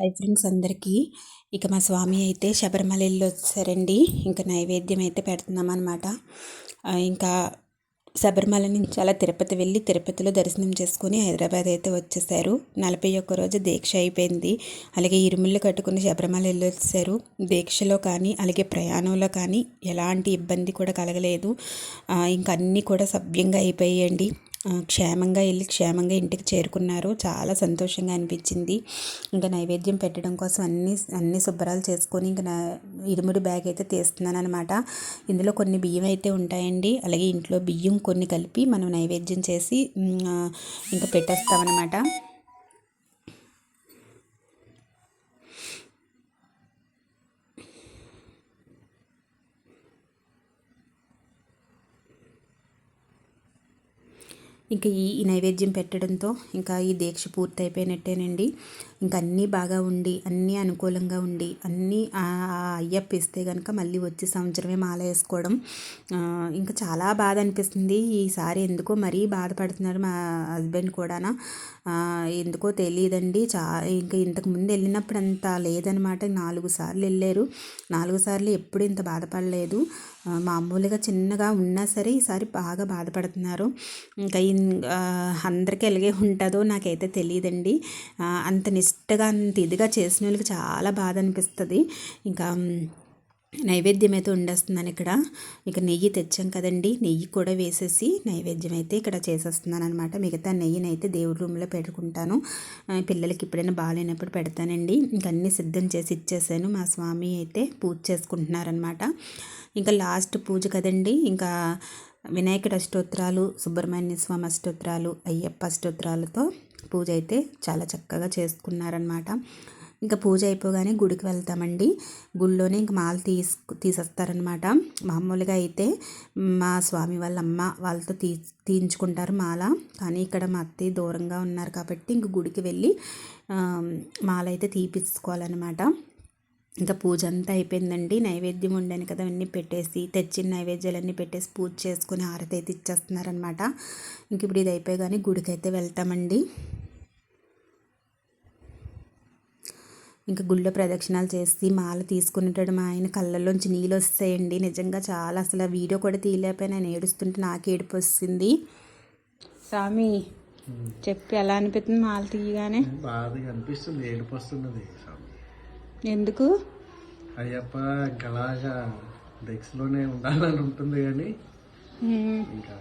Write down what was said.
Hi friends అందరికీ. ఇక మా స్వామి అయితే శబరిమల వెళ్ళి వచ్చారండి. ఇంకా నైవేద్యం అయితే పెడుతున్నాం అనమాట ఇంకా శబరిమల నుంచి అలా తిరుపతి వెళ్ళి తిరుపతిలో దర్శనం చేసుకుని హైదరాబాద్ అయితే వచ్చేసారు. నలభై ఒక్క రోజు దీక్ష అయిపోయింది. అలాగే ఇరుముళ్ళు కట్టుకుని శబరిమల వెళ్ళొచ్చారు దీక్షలో కానీ అలాగే ప్రయాణంలో కానీ ఎలాంటి ఇబ్బంది కూడా కలగలేదు. ఇంకా అన్నీ కూడా సభ్యంగా అయిపోయాయండి. క్షేమంగా వెళ్ళి క్షేమంగా ఇంటికి చేరుకున్నారు. చాలా సంతోషంగా అనిపించింది. ఇంకా నైవేద్యం పెట్టడం కోసం అన్ని అన్ని శుభ్రాలు చేసుకొని ఇంకా నా ఇరుముడి బ్యాగ్ అయితే తీస్తున్నాను అనమాట ఇందులో కొన్ని బియ్యం అయితే ఉంటాయండి. అలాగే ఇంట్లో బియ్యం కొన్ని కలిపి మనం నైవేద్యం చేసి ఇంకా పెట్టేస్తామన్నమాట. ఇంకా ఈ నైవేద్యం పెట్టడంతో ఇంకా ఈ దీక్ష పూర్తి అయిపోయినట్టేనండి ఇంకా అన్నీ బాగా ఉండి అన్నీ అనుకూలంగా ఉండి అన్నీ అయ్యప్ప ఇస్తే కనుక మళ్ళీ వచ్చే సంవత్సరమే మాల వేసుకోవడం ఇంకా చాలా బాధ అనిపిస్తుంది. ఈసారి ఎందుకో మరీ బాధపడుతున్నారు మా హస్బెండ్ కూడానా. ఎందుకో తెలియదండి. చా ఇంకా ఇంతకుముందు వెళ్ళినప్పుడు అంత లేదనమాట. నాలుగు సార్లు వెళ్ళారు. నాలుగు సార్లు ఎప్పుడు ఇంత బాధపడలేదు. మామూలుగా చిన్నగా ఉన్నా సరే ఈసారి బాగా బాధపడుతున్నారు. ఇంకా అందరికీ ఎలాగే ఉంటుందో నాకైతే తెలియదండి. అంత నిశ్చ నిష్టగా అంత ఇదిగా చేసిన వాళ్ళకి చాలా బాధ అనిపిస్తుంది. ఇంకా నైవేద్యం అయితే వండేస్తున్నాను ఇక్కడ. ఇక నెయ్యి తెచ్చాం కదండి. నెయ్యి కూడా వేసేసి నైవేద్యం అయితే ఇక్కడ చేసేస్తున్నాను అనమాట మిగతా నెయ్యిని అయితే దేవుడి రూమ్లో పెట్టుకుంటాను. పిల్లలకి ఎప్పుడైనా బాగాలేనప్పుడు పెడతానండి. ఇంక అన్నీ సిద్ధం చేసి ఇచ్చేసాను. మా స్వామి అయితే పూజ చేసుకుంటున్నారనమాట ఇంకా లాస్ట్ పూజ కదండి. ఇంకా వినాయకుడు అష్టోత్తరాలు సుబ్రహ్మణ్య స్వామి అష్టోత్తరాలు అయ్యప్ప అష్టోత్తరాలతో పూజ అయితే చాలా చక్కగా చేసుకున్నారనమాట ఇంకా పూజ అయిపోగానే గుడికి వెళ్తామండి. గుళ్ళోనే ఇంక మాల తీసు తీసేస్తారనమాట మామూలుగా అయితే మా స్వామి వాళ్ళ అమ్మ వాళ్ళతో తీ తీయించుకుంటారు మాల. కానీ ఇక్కడ మా అత్తయ్య దూరంగా ఉన్నారు కాబట్టి ఇంక గుడికి వెళ్ళి మాల అయితే తీపించుకోవాలన్నమాట ఇంకా పూజ అంతా అయిపోయిందండి. నైవేద్యం ఉండాను కదా అన్నీ పెట్టేసి తెచ్చిన నైవేద్యాలన్నీ పెట్టేసి పూజ చేసుకుని హారతి అయితే ఇచ్చేస్తున్నారనమాట ఇంక ఇప్పుడు ఇది అయిపోయి గుడికి అయితే వెళ్తామండి. ఇంకా గుళ్ళో ప్రదక్షిణాలు చేసి మాల తీసుకునేటప్పుడు మా ఆయన కళ్ళల్లోంచి నీళ్ళు వస్తాయండి. నిజంగా చాలా అసలు ఆ వీడియో కూడా తీయలేకపోయినా నేను ఏడుస్తుంటే నాకు ఏడుపు వస్తుంది. స్వామి చెప్పి ఎలా అనిపిస్తుంది మాల తీయగానే? బాధగా అనిపిస్తుంది ఏడుపు వస్తున్నది. ఎందుకు? అయ్యప్ప ఇంకలాగా డెక్స్లోనే ఉండాలని ఉంటుంది కానీ ఇంకా